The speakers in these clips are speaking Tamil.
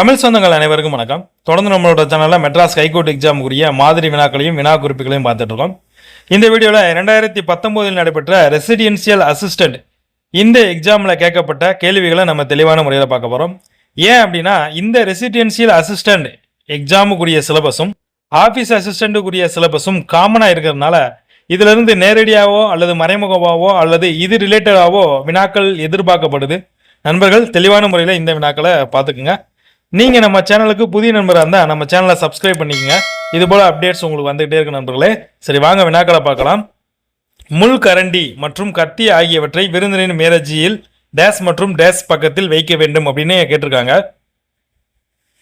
தமிழ் சொந்தங்கள் அனைவருக்கும் வணக்கம். தொடர்ந்து நம்மளோட சேனலில் மெட்ராஸ் ஹைகோர்ட் எக்ஸாமுக்குரிய மாதிரி வினாக்களையும் வினா குறிப்புகளையும் பார்த்துட்டு இருக்கோம். இந்த வீடியோவில் ரெண்டாயிரத்தி பத்தொம்போதில் நடைபெற்ற ரெசிடென்சியல் அசிஸ்டன்ட் இந்த எக்ஸாமில் கேட்கப்பட்ட கேள்விகளை நம்ம தெளிவான முறையில் பார்க்க போகிறோம் ஏன் அப்படின்னா இந்த ரெசிடென்சியல் அசிஸ்டண்ட் எக்ஸாமுக்குரிய சிலபஸும் ஆஃபீஸ் அசிஸ்டண்ட்டுக்குரிய சிலபஸும் காமனாக இருக்கிறதுனால இதிலிருந்து நேரடியாவோ அல்லது மறைமுகமாகவோ அல்லது இது ரிலேட்டடாகவோ வினாக்கள் எதிர்பார்க்கப்படுது. நண்பர்கள் தெளிவான முறையில் இந்த வினாக்களை பார்த்துக்குங்க. நீங்கள் நம்ம சேனலுக்கு புதிய நண்பராக இருந்தால் நம்ம சேனலை சப்ஸ்கிரைப் பண்ணிக்கங்க. இது போல் அப்டேட்ஸ் உங்களுக்கு வந்துகிட்டே இருக்கு நண்பர்களே. சரி வாங்க வினாக்களை பார்க்கலாம். முள் கரண்டி மற்றும் கத்தி ஆகியவற்றை விருந்தினரின் மேரஜியில் டேஸ் மற்றும் டேஸ் பக்கத்தில் வைக்க வேண்டும் அப்படின்னு கேட்டிருக்காங்க.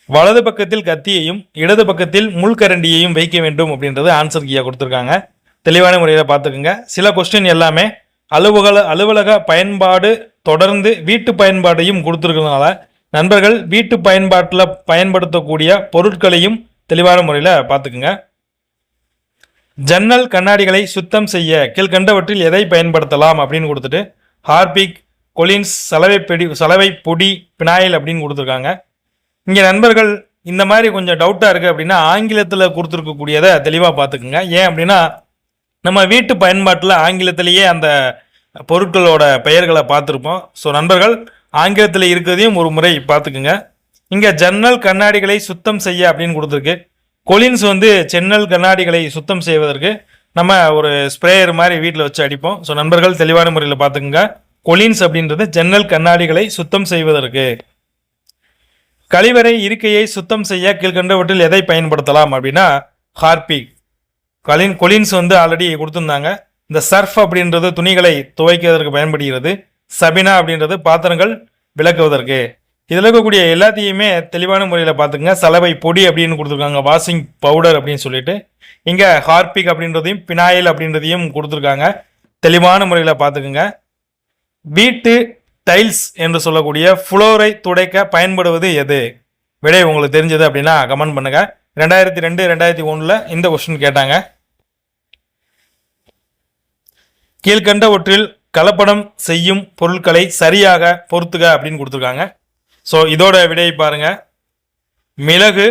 வலது பக்கத்தில் கத்தியையும் இடது பக்கத்தில் முள்கரண்டியையும் வைக்க வேண்டும் அப்படின்றது ஆன்சர் கீயாக கொடுத்துருக்காங்க. தெளிவான முறையில் பார்த்துக்குங்க. சில கொஸ்டின் எல்லாமே அலுவலக அலுவலக பயன்பாடு தொடர்ந்து வீட்டு பயன்பாடையும் கொடுத்துருக்கறதுனால நண்பர்கள் வீட்டு பயன்பாட்டில் பயன்படுத்தக்கூடிய பொருட்களையும் தெளிவான முறையில் பார்த்துக்குங்க. ஜன்னல் கண்ணாடிகளை சுத்தம் செய்ய கீழ்கண்டவற்றில் எதை பயன்படுத்தலாம் அப்படின்னு கொடுத்துட்டு ஹார்பிக் கொலின்ஸ் சலவை பெடி சலவை பொடி பினாயில் அப்படின்னு கொடுத்துருக்காங்க. இங்கே நண்பர்கள் இந்த மாதிரி கொஞ்சம் டவுட்டாக இருக்குது அப்படின்னா ஆங்கிலத்தில் கொடுத்துருக்கக்கூடியதை தெளிவாக பார்த்துக்குங்க. ஏன் அப்படின்னா நம்ம வீட்டு பயன்பாட்டில் ஆங்கிலத்திலேயே அந்த பொருட்களோட பெயர்களை பார்த்துருப்போம். ஸோ நண்பர்கள் ஆங்கிலத்தில் இருக்கிறதையும் ஒரு முறை பார்த்துக்குங்க. இங்கே ஜன்னல் கண்ணாடிகளை சுத்தம் செய்ய அப்படின்னு கொடுத்துருக்கு. கொலின்ஸ் வந்து ஜன்னல் கண்ணாடிகளை சுத்தம் செய்வதற்கு நம்ம ஒரு ஸ்ப்ரேயர் மாதிரி வீட்டில் வச்சு அடிப்போம். ஸோ நண்பர்கள் தெளிவான முறையில் பார்த்துக்குங்க. கொலின்ஸ் அப்படின்றது ஜன்னல் கண்ணாடிகளை சுத்தம் செய்வதற்கு. கழிவறை இருக்கையை சுத்தம் செய்ய கீழ்கண்டவற்றில் எதை பயன்படுத்தலாம் அப்படின்னா ஹார்பிக் கலின் கொலின்ஸ் வந்து ஆல்ரெடி கொடுத்துருந்தாங்க. இந்த சர்ஃப் அப்படின்றது துணிகளை துவைக்கிறதுக்கு பயன்படுகிறது. சபினா அப்படின்றது பாத்திரங்கள் விளக்குவதற்கு. இதில் இருக்கக்கூடிய எல்லாத்தையுமே தெளிவான முறையில் பார்த்துங்க சலவை பொடி அப்படின்னு கொடுத்துருக்காங்க. வாஷிங் பவுடர் அப்படின்னு சொல்லிட்டு. இங்கே ஹார்பிக் அப்படின்றதையும் பினாயில் அப்படின்றதையும் கொடுத்துருக்காங்க. தெளிவான முறையில் பார்த்துக்குங்க. வீட்டு டைல்ஸ் என்று சொல்லக்கூடிய ஃப்ளோரை துடைக்க பயன்படுவது எது? விடை உங்களுக்கு தெரிஞ்சது அப்படின்னா கமெண்ட் பண்ணுங்கள் ரெண்டாயிரத்தி ரெண்டு ரெண்டாயிரத்தி ஒன்றில் இந்த கொஸ்டின் கேட்டாங்க. கீழ்கண்டவற்றில் கலப்படம் செய்யும் பொருட்களை சரியாக பொருத்துக அப்படின்னு கொடுத்துருக்காங்க. ஸோ இதோட விடையை பாருங்க. மிளகு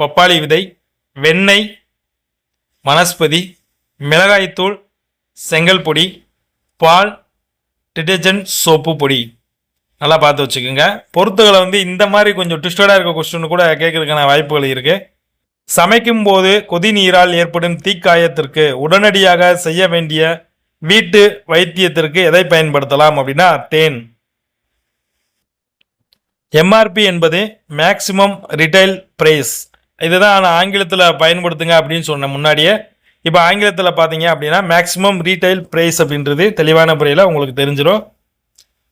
பப்பாளி விதை வெண்ணெய் வனஸ்பதி மிளகாய்த்தூள் செங்கல் பொடி பால் டிடர்ஜென்ட் சோப்பு பொடி. நல்லா பார்த்து வச்சுக்கோங்க. பொருத்துகளை வந்து இந்த மாதிரி கொஞ்சம் ட்விஸ்டடாக இருக்க கொஸ்டின் கூட கேட்கறதுக்கான வாய்ப்புகள் இருக்குது சமைக்கும் போது கொதிநீரால் ஏற்படும் தீக்காயத்திற்கு உடனடியாக செய்ய வேண்டிய வீட்டு வைத்தியத்திற்கு எதை பயன்படுத்தலாம் அப்படின்னா தேன். எம்ஆர்பி என்பது மேக்சிமம் ரிட்டைல் ப்ரைஸ் இதுதான் நான் ஆங்கிலத்தில் பயன்படுத்துங்க அப்படின்னு சொன்னேன் முன்னாடியே. இப்போ ஆங்கிலத்தில் பார்த்தீங்க அப்படின்னா மேக்ஸிமம் ரீட்டைல் ப்ரைஸ் அப்படின்றது தெளிவான முறையில் உங்களுக்கு தெரிஞ்சிடும்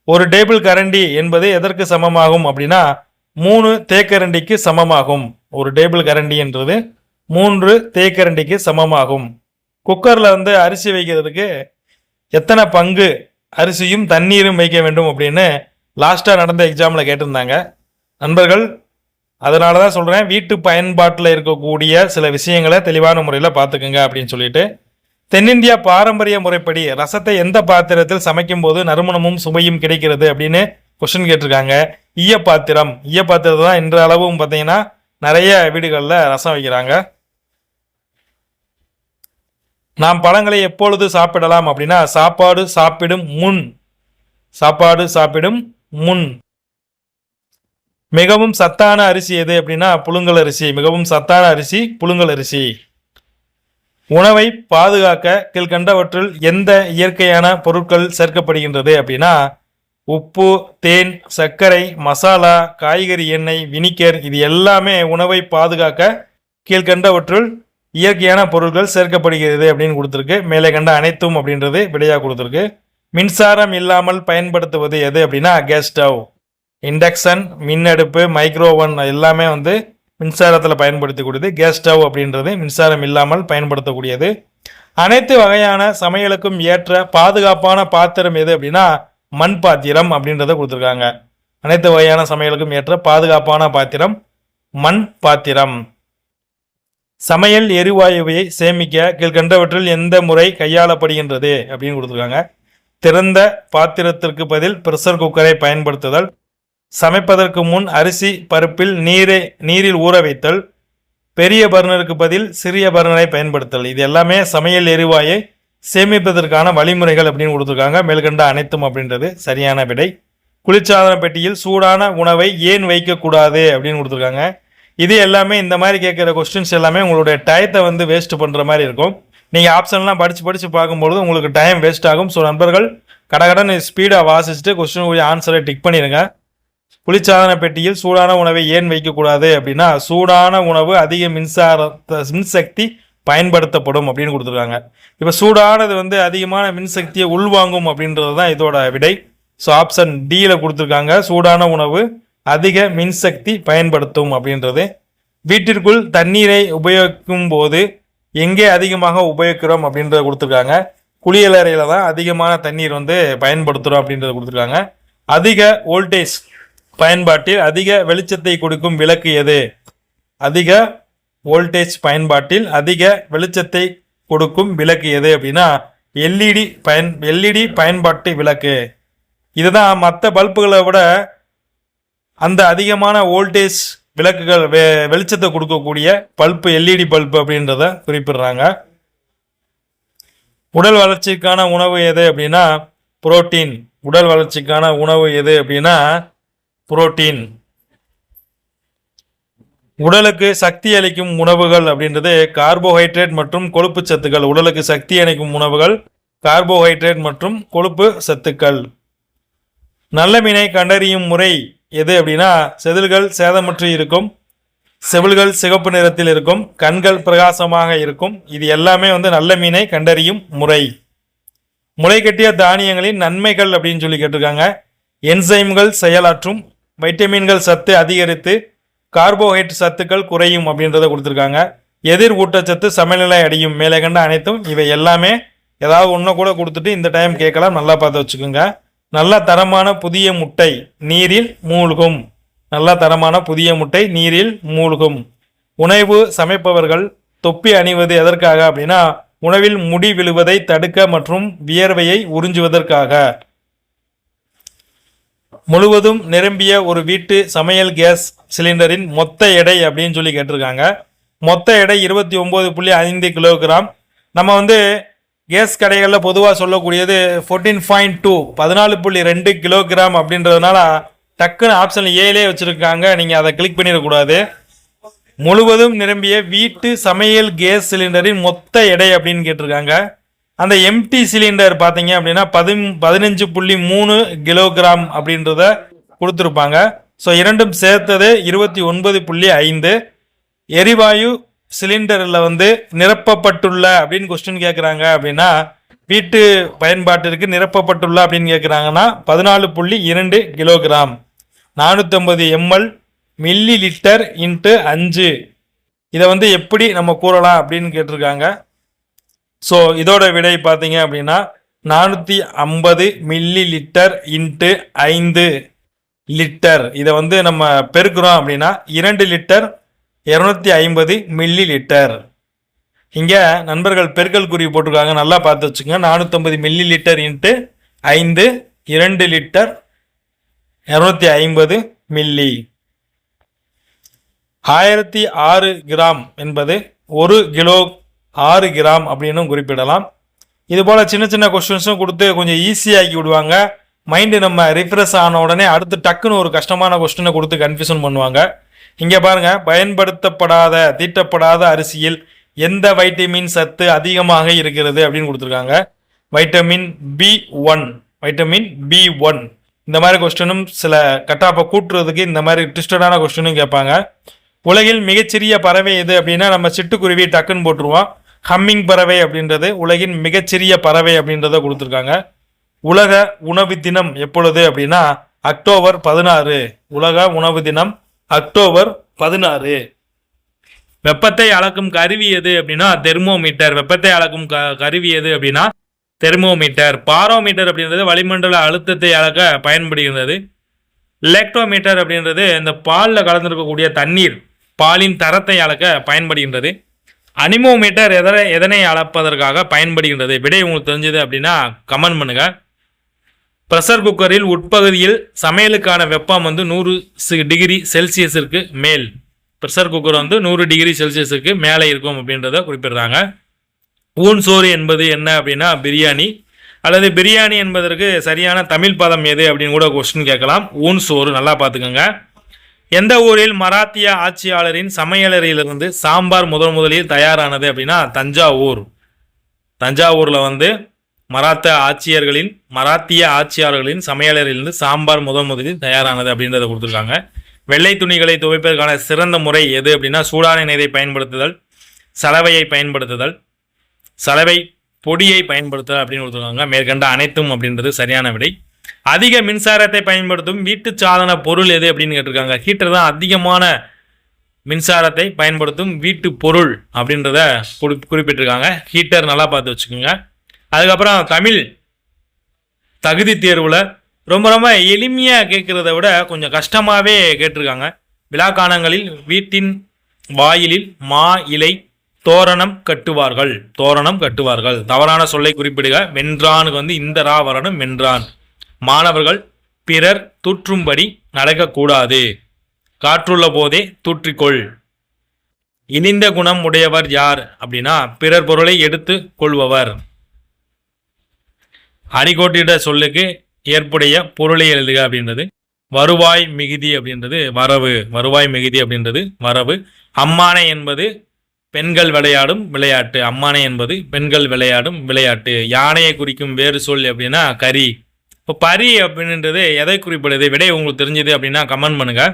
ஒரு டேபிள் கரண்டி என்பது எதற்கு சமமாகும் அப்படின்னா மூணு தேக்கரண்டிக்கு சமமாகும். ஒரு டேபிள் கரண்டி என்றது மூன்று தேக்கரண்டிக்கு சமமாகும். குக்கரில் வந்து அரிசி வைக்கிறதுக்கு எத்தனை பங்கு அரிசியும் தண்ணீரும் வைக்க வேண்டும் அப்படின்னு லாஸ்ட்டாக நடந்த எக்ஸாமில் கேட்டிருந்தாங்க. நண்பர்கள் அதனால தான் சொல்கிறேன் வீட்டு பயன்பாட்டில் இருக்கக்கூடிய சில விஷயங்களை தெளிவான முறையில் பார்த்துக்குங்க அப்படின்னு சொல்லிட்டு தென்னிந்தியா பாரம்பரிய முறைப்படி ரசத்தை எந்த பாத்திரத்தில் சமைக்கும் போது நறுமணமும் சுவையும் கிடைக்கிறது அப்படின்னு கொஸ்டின் கேட்டிருக்காங்க. ஈய பாத்திரம் ஈய பாத்திரத்தை தான் இன்ற அளவும் பார்த்தீங்கன்னா நிறைய வீடுகளில் ரசம் வைக்கிறாங்க. நாம் பழங்களை எப்பொழுது சாப்பிடலாம் அப்படின்னா சாப்பாடு சாப்பிடும் முன். சாப்பாடு சாப்பிடும் முன். மிகவும் சத்தான அரிசி எது அப்படின்னா புழுங்கல் அரிசி. மிகவும் சத்தான அரிசி புழுங்கல் அரிசி. உணவை பாதுகாக்க கீழ்கண்டவற்றில் எந்த இயற்கையான பொருட்கள் சேர்க்கப்படுகின்றது அப்படின்னா உப்பு தேன் சர்க்கரை மசாலா காய்கறி எண்ணெய் வினிகர் இது எல்லாமே உணவை பாதுகாக்க கீழ்கண்டவற்றுள் இயற்கையான பொருட்கள் சேர்க்கப்படுகிறது அப்படின்னு கொடுத்துருக்கு. மேலே கண்ட அனைத்தும் அப்படின்றது விடையாக கொடுத்துருக்கு. மின்சாரம் இல்லாமல் பயன்படுத்துவது எது அப்படின்னா கேஸ் ஸ்டவ் இண்டக்ஷன் மின் அடுப்பு மைக்ரோவன் எல்லாமே வந்து மின்சாரத்தில் பயன்படுத்தக்கூடியது. கேஸ் ஸ்டவ் அப்படின்றது மின்சாரம் இல்லாமல் பயன்படுத்தக்கூடியது. அனைத்து வகையான சமையலுக்கும் ஏற்ற பாதுகாப்பான பாத்திரம் எது அப்படின்னா மண் பாத்திரம் அப்படின்றத கொடுத்துருக்காங்க. அனைத்து வகையான சமையலுக்கும் ஏற்ற பாதுகாப்பான பாத்திரம் மண் பாத்திரம். சமையல் எரிவாயுவை சேமிக்க கீழ்கண்டவற்றில் எந்த முறை கையாளப்படுகின்றது அப்படின்னு கொடுத்துருக்காங்க. திறந்த பாத்திரத்திற்கு பதில் ப்ரெஷர் குக்கரை பயன்படுத்துதல். சமைப்பதற்கு முன் அரிசி பருப்பில் நீரை நீரில் ஊற வைத்தல். பெரிய பர்னருக்கு பதில் சிறிய பர்னரை பயன்படுத்தல் இது எல்லாமே சமையல் எரிவாயை சேமிப்பதற்கான வழிமுறைகள் அப்படின்னு கொடுத்துருக்காங்க. மேல்கண்ட அனைத்தும் அப்படின்றது சரியான விடை. குளிர்சாதன பெட்டியில் சூடான உணவை ஏன் வைக்கக்கூடாது அப்படின்னு கொடுத்துருக்காங்க. இது எல்லாமே இந்த மாதிரி கேட்குற கொஸ்டின்ஸ் எல்லாமே உங்களுடைய டயத்தை வந்து வேஸ்ட் பண்ணுற மாதிரி இருக்கும். நீங்கள் ஆப்ஷன்லாம் படித்து படித்து பார்க்கும்பொழுது உங்களுக்கு டைம் வேஸ்ட் ஆகும். ஸோ நண்பர்கள் கடகடன் ஸ்பீடாக வாசிச்சுட்டு கொஸ்டினுடைய ஆன்சரை டிக் பண்ணிடுங்க. குளிர்சாதன பெட்டியில் சூடான உணவை ஏன் வைக்கக்கூடாது அப்படின்னா சூடான உணவு அதிக மின்சாரத்தை மின்சக்தி பயன்படுத்தப்படும் அப்படின்னு கொடுத்துருக்காங்க. இப்போ சூடானது வந்து அதிகமான மின்சக்தியை உள்வாங்கும் அப்படின்றது தான் இதோட விடை. ஸோ ஆப்ஷன் டியில் கொடுத்துருக்காங்க. சூடான உணவு அதிக மின்சக்தி பயன்படுத்தும் அப்படின்றது. வீட்டிற்குள் தண்ணீரை உபயோகிக்கும் போது எங்கே அதிகமாக உபயோகிக்கிறோம் அப்படின்றத கொடுத்துருக்காங்க. குளியலறையில் தான் அதிகமான தண்ணீர் வந்து பயன்படுத்துகிறோம் அப்படின்றத கொடுத்துருக்காங்க. அதிக வோல்டேஜ் பயன்பாட்டில் அதிக வெளிச்சத்தை கொடுக்கும் விளக்கு எது? அதிக வோல்டேஜ் பயன்பாட்டில் அதிக வெளிச்சத்தை கொடுக்கும் விளக்கு எது அப்படின்னா எல்இடி பயன் எல்இடி பயன்பாட்டு விளக்கு. இதுதான் மற்ற பல்புகளை விட அந்த அதிகமான வோல்டேஜ் விளக்குகள் வெ வெளிச்சத்தை கொடுக்கக்கூடிய பல்பு எல்இடி பல்பு அப்படின்றத குறிப்பிடுறாங்க. உடல் வளர்ச்சிக்கான உணவு எது அப்படின்னா புரோட்டீன். உடல் வளர்ச்சிக்கான உணவு எது அப்படின்னா புரோட்டீன். உடலுக்கு சக்தி அளிக்கும் உணவுகள் அப்படின்றது கார்போஹைட்ரேட் மற்றும் கொழுப்பு சத்துக்கள். உடலுக்கு சக்தி அளிக்கும் உணவுகள் கார்போஹைட்ரேட் மற்றும் கொழுப்பு சத்துக்கள். நல்ல மீனை கண்டறியும் முறை எது அப்படின்னா செதில்கள் சேதமற்று இருக்கும் செவில்கள் சிகப்பு நிறத்தில் இருக்கும் கண்கள் பிரகாசமாக இருக்கும். இது எல்லாமே வந்து நல்ல மீனை கண்டறியும் முறை. முளைக்கட்டிய தானியங்களின் நன்மைகள் அப்படின்னு சொல்லி கேட்டிருக்காங்க. என்சைம்கள் செயலாற்றும் வைட்டமின்கள் சத்து அதிகரித்து கார்போஹைட்ரேட் சத்துக்கள் குறையும் அப்படின்றத கொடுத்துருக்காங்க. எதிர் ஊட்டச்சத்து சமநிலை அடையும் மேலே கண்ட அனைத்தும் இவை எல்லாமே ஏதாவது ஒன்றை கூட கொடுத்துட்டு இந்த டைம் கேட்கலாம் நல்லா பார்த்து வச்சுக்கோங்க. நல்ல தரமான புதிய முட்டை நீரில் மூழ்கும். நல்ல தரமான புதிய முட்டை நீரில் மூழ்கும். உணவு சமைப்பவர்கள் தொப்பி அணிவது எதற்காக அப்படின்னா உணவில் முடி விழுவதை தடுக்க மற்றும் வியர்வையை உறிஞ்சுவதற்காக. முழுவதும் நிரம்பிய ஒரு வீட்டு சமையல் கேஸ் சிலிண்டரின் மொத்த எடை அப்படின்னு சொல்லி கேட்டிருக்காங்க. மொத்த எடை இருபத்தி ஒம்பது புள்ளி ஐந்து கிலோகிராம். நம்ம வந்து கேஸ் கடைகளில் பொதுவாக சொல்லக்கூடியது ஃபோர்டீன் பாயிண்ட் டூ பதினாலு புள்ளி ரெண்டு கிலோகிராம் அப்படின்றதுனால டக்குன்னு ஆப்ஷன் ஏலே வச்சுருக்காங்க. நீங்கள் அதை கிளிக் பண்ணிடக்கூடாது. முழுவதும் நிரம்பிய வீட்டு சமையல் கேஸ் சிலிண்டரின் மொத்த எடை அப்படின்னு கேட்டிருக்காங்க. அந்த எம்டி சிலிண்டர் பார்த்தீங்க அப்படின்னா பதி பதினஞ்சு புள்ளி மூணு கிலோகிராம் அப்படின்றத கொடுத்துருப்பாங்க. ஸோ இரண்டும் சேர்த்தது இருபத்தி ஒன்பது புள்ளி ஐந்து. எரிவாயு சிலிண்டரில் வந்து நிரப்பப்பட்டுள்ள அப்படின்னு கொஸ்டின் கேட்குறாங்க அப்படின்னா வீட்டு பயன்பாட்டிற்கு நிரப்பப்பட்டுள்ள அப்படின்னு கேட்குறாங்கன்னா பதினாலு புள்ளி இரண்டு கிலோகிராம். நானூற்றம்பது எம்எல் மில்லி லிட்டர் இன்ட்டு அஞ்சு. இதை வந்து எப்படி நம்ம கூறலாம் அப்படின்னு கேட்டிருக்காங்க. ஸோ இதோட விடை பார்த்தீங்க அப்படின்னா நானூற்றி ஐம்பது மில்லி லிட்டர் இன்ட்டு ஐந்து லிட்டர். இதை வந்து நம்ம பெருக்கிறோம் அப்படின்னா இரண்டு லிட்டர் இரநூத்தி ஐம்பது மில்லி லிட்டர் இங்கே நண்பர்கள் பெருக்கல் குறி போட்டிருக்காங்க நல்லா பார்த்து வச்சுங்க. நானூற்றம்பது மில்லி லிட்டர் இன்ட்டு ஐந்து இரண்டு லிட்டர் இரநூத்தி ஐம்பது மில்லி. ஆயிரத்தி ஆறு கிராம் என்பது ஒரு கிலோ ஆறு கிராம் அப்படின்னு குறிப்பிடலாம். இது போல் சின்ன சின்ன கொஸ்டின்ஸும் கொடுத்து கொஞ்சம் ஈஸியாக்கி விடுவாங்க. மைண்டு நம்ம ரிஃப்ரெஷ் ஆன உடனே அடுத்து டக்குன்னு ஒரு கஷ்டமான கொஸ்டினை கொடுத்து கன்ஃபியூஷன் பண்ணுவாங்க. இங்கே பாருங்க பயன்படுத்தப்படாத தீட்டப்படாத அரிசியில் எந்த வைட்டமின் சத்து அதிகமாக இருக்கிறது அப்படின்னு கொடுத்துருக்காங்க. Vitamin B one vitamin B one. இந்த மாதிரி கொஸ்டினும் சில கட்டாப்பை கூட்டுறதுக்கு இந்த மாதிரி ட்விஸ்டடான கொஸ்டினும் கேட்பாங்க. உலகில் மிகச்சிறிய பறவை எது அப்படின்னா நம்ம சிட்டுக்குருவி டக்குன்னு போட்டுருவோம். ஹம்மிங் பறவை அப்படின்றது உலகின் மிகச்சிறிய பறவை அப்படின்றத கொடுத்துருக்காங்க. உலக உணவு தினம் எப்பொழுது அப்படின்னா அக்டோபர் பதினாறு. உலக உணவு தினம் அக்டோபர் பதினாறு. வெப்பத்தை அளக்கும் கருவி எது அப்படின்னா தெர்மோமீட்டர். வெப்பத்தை அளக்கும் க கருவி எது அப்படின்னா தெர்மோமீட்டர். பாரோமீட்டர் அப்படின்றது வளிமண்டல அழுத்தத்தை அளக்க பயன்படுகின்றது. எலக்ட்ரோமீட்டர் அப்படின்றது இந்த பாலில் கலந்திருக்கக்கூடிய தண்ணீர் பாலின் தரத்தை அளக்க பயன்படுகின்றது. அனிமோமீட்டர் எதனை எதனை அளப்பதற்காக பயன்படுகின்றது? விடை உங்களுக்கு தெரிஞ்சது அப்படின்னா கமெண்ட் பண்ணுங்கள் ப்ரெஷர் குக்கரில் உட்பகுதியில் சமையலுக்கான வெப்பம் வந்து நூறு டிகிரி செல்சியஸிற்கு மேல். ப்ரெஷர் குக்கர் வந்து நூறு டிகிரி செல்சியஸுக்கு மேலே இருக்கும் அப்படின்றத குறிப்பிடுறாங்க. ஊன் சோறு என்பது என்ன அப்படின்னா பிரியாணி. அல்லது பிரியாணி என்பதற்கு சரியான தமிழ் பதம் எது அப்படின்னு கூட கொஸ்டின் கேட்கலாம். ஊன் சோறு நல்லா பார்த்துக்கோங்க. எந்த ஊரில் மராத்திய ஆட்சியாளரின் சமையலறையிலிருந்து சாம்பார் முதன் முதலில் தயாரானது அப்படின்னா தஞ்சாவூர். தஞ்சாவூரில் வந்து மராத்த ஆட்சியர்களின் மராத்திய ஆட்சியாளர்களின் சமையலரிலிருந்து சாம்பார் முதன் முதலில் தயாரானது அப்படின்றத கொடுத்துருக்காங்க. வெள்ளை துணிகளை துவைப்பதற்கான சிறந்த முறை எது அப்படின்னா சூடான நீரை பயன்படுத்துதல் சலவையை பயன்படுத்துதல் சலவை பொடியை பயன்படுத்துதல் அப்படின்னு கொடுத்துருக்காங்க. மேற்கண்ட அனைத்தும் அப்படின்றது சரியான விடை. அதிக மின்சாரத்தை பயன்படுத்தும் வீட்டு சாதன பொருள் எது அப்படின்னு கேட்டிருக்காங்க. ஹீட்டர் தான் அதிகமான மின்சாரத்தை பயன்படுத்தும் வீட்டு பொருள் அப்படின்றத குறிப்பிட்டிருக்காங்க. ஹீட்டர் நல்லா பார்த்து வச்சுக்கோங்க. அதுக்கப்புறம் தமிழ் தகுதி தேர்வில் ரொம்ப ரொம்ப எளிமையாக கேட்குறத விட கொஞ்சம் கஷ்டமாகவே கேட்டிருக்காங்க. விழாக்காலங்களில் வீட்டின் வாயிலில் மா இலை தோரணம் கட்டுவார்கள். தோரணம் கட்டுவார்கள். தவறான சொல்லை குறிப்பிடுக. வென்றானுக்கு வந்து இந்த ரா வரணும் வென்றான் மாணவர்கள் பிறர் தூற்றும்படி நடக்கக்கூடாது. காற்றுள்ள போதே தூற்றிக்கொள். இனிந்த குணம் உடையவர் யார்? அப்படின்னா பிறர் பொருளை எடுத்து கொள்பவர். அடிக்கோட்டிட சொல்லுக்கு ஏற்புடைய பொருளை எழுதுக அப்படின்றது. வருவாய் மிகுதி அப்படின்றது வரவு வருவாய் மிகுதி அப்படின்றது வரவு. அம்மானை என்பது பெண்கள் விளையாடும் விளையாட்டு. அம்மானை என்பது பெண்கள் விளையாடும் விளையாட்டு. யானையை குறிக்கும் வேறு சொல் அப்படின்னா கரி இப்போ பரி அப்படின்றது எதை குறிப்பிடுது? விடை உங்களுக்கு தெரிஞ்சது அப்படின்னா கமெண்ட் பண்ணுங்கள்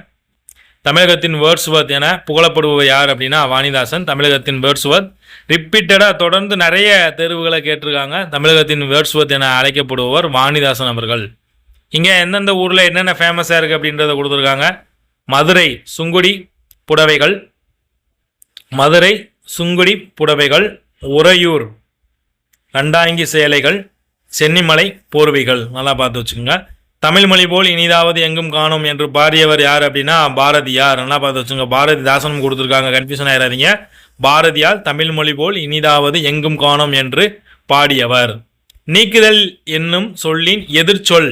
தமிழகத்தின் வேர்ட்ஸ்வர்த் என புகழப்படுபவர் யார் அப்படின்னா வாணிதாசன். தமிழகத்தின் வேர்ட்ஸ்வர்த் ரிப்பீட்டடாக தொடர்ந்து நிறைய தேர்வுகளை கேட்டிருக்காங்க. தமிழகத்தின் வேர்ட்ஸ்வர்த் என அழைக்கப்படுபவர் வாணிதாசன் அவர்கள். இங்கே எந்தெந்த ஊரில் என்னென்ன ஃபேமஸாக இருக்குது அப்படின்றத கொடுத்துருக்காங்க. மதுரை சுங்குடி புடவைகள். மதுரை சுங்குடி புடவைகள். உறையூர் ரெண்டாங்கி சேலைகள். சென்னிமலை போர்வைகள். நல்லா பார்த்து வச்சுக்கோங்க. தமிழ் மொழி போல் இனிதாவது எங்கும் காணும் என்று பாடியவர் யார் அப்படின்னா பாரதியார். நல்லா பார்த்து வச்சுங்க பாரதிதாசனும் கொடுத்துருக்காங்க. கன்ஃபியூஷன் ஆயிடாதீங்க பாரதியார் தமிழ் மொழி போல் இனிதாவது எங்கும் காணும் என்று பாடியவர். நீக்குதல் என்னும் சொல்லின் எதிர்ச்சொல்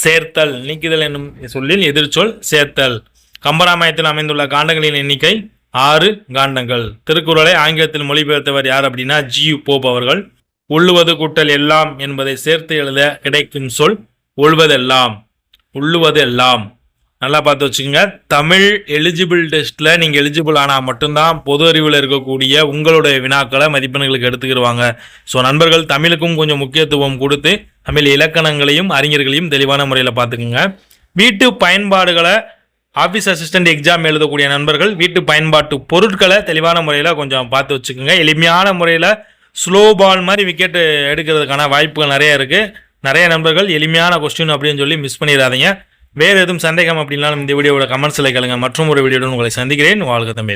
சேர்த்தல். நீக்குதல் என்னும் சொல்லில் எதிர்ச்சொல் சேர்த்தல். கம்பராமாயத்தில் அமைந்துள்ள காண்டங்களின் எண்ணிக்கை ஆறு காண்டங்கள். திருக்குறளை ஆங்கிலத்தில் மொழிபெயர்த்தவர் யார் அப்படின்னா ஜி. போப் அவர்கள். உள்ளுவது கூட்டல் எல்லாம் என்பதை சேர்த்து எழுத கிடைக்கும் சொல் உள்வதெல்லாம் உள்ளுவதெல்லாம் நல்லா பார்த்து வச்சுக்கோங்க. தமிழ் எலிஜிபிள் டெஸ்ட்டில் நீங்கள் எலிஜிபிள் ஆனால் மட்டும்தான் பொது அறிவில் இருக்கக்கூடிய உங்களுடைய வினாக்களை மதிப்பெண்களுக்கு எடுத்துக்கிடுவாங்க. ஸோ நண்பர்கள் தமிழுக்கும் கொஞ்சம் முக்கியத்துவம் கொடுத்து தமிழ் இலக்கணங்களையும் அறிஞர்களையும் தெளிவான முறையில் பார்த்துக்குங்க. வீட்டு பயன்பாடுகளை ஆஃபீஸ் அசிஸ்டண்ட் எக்ஸாம் எழுதக்கூடிய நண்பர்கள் வீட்டு பயன்பாட்டு பொருட்களை தெளிவான முறையில் கொஞ்சம் பார்த்து வச்சுக்கோங்க. எளிமையான முறையில் ஸ்லோ பால் மாதிரி விக்கெட்டு எடுக்கிறதுக்கான வாய்ப்புகள் நிறைய இருக்குது நிறைய நண்பர்கள் எளிமையான கொஸ்டின் அப்படின்னு சொல்லி மிஸ் பண்ணிடாதீங்க. வேறு எதுவும் சந்தேகம் அப்படின்னாலும் இந்த வீடியோவோட கமெண்ட்ஸில் கேளுங்க. மற்றும் ஒரு வீடியோடன் உங்களை சந்திக்கிறேன். வாழ்க தமிழ்